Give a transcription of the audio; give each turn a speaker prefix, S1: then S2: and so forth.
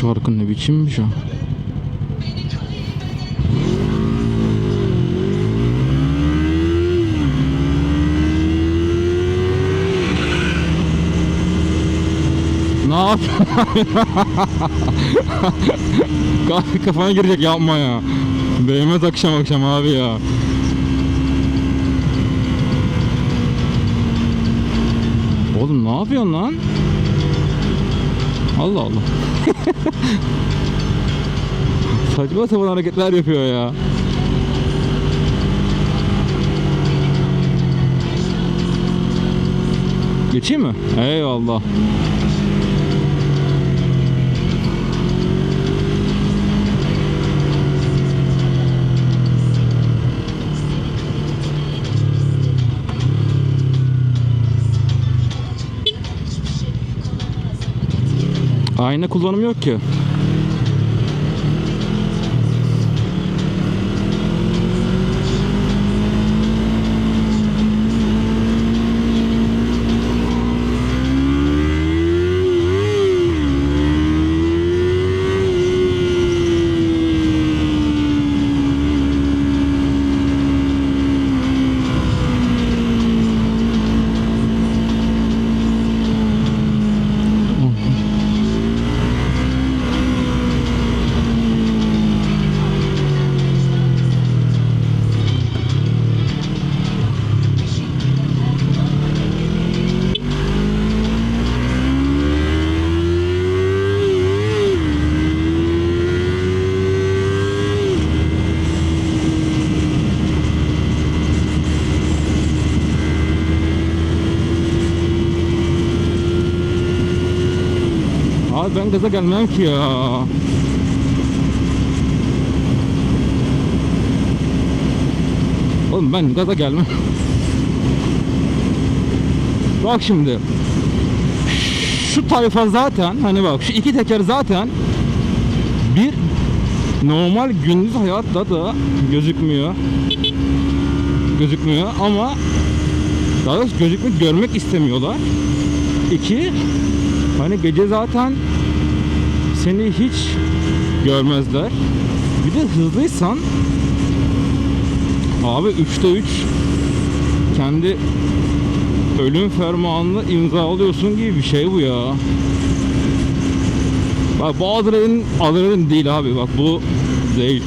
S1: şarkı ne biçimmiş ha? Ne yapıyorsun? Kafana girecek yapma ya. Değmez akşam akşam abi ya. Oğlum ne yapıyorsun lan? Allah Allah. Saçma sapan hareketler yapıyor ya. Geçeyim mi? Eyvallah. Ayna kullanımı yok ki. Abi ben gaza gelmem ki ya. Oğlum ben gaza gelmem. Bak şimdi. Şu tayfa zaten hani bak şu iki teker zaten bir normal gündüz hayatta da gözükmüyor. Gözükmüyor ama daha doğrusu gözükmek görmek istemiyorlar. İki Hani gece zaten seni hiç görmezler. Bir de hızlıysan abi 3'te 3 kendi ölüm fermanını imzalıyorsun gibi bir şey bu ya. Bak bu adrenalin adrenalin değil abi bak bu değil.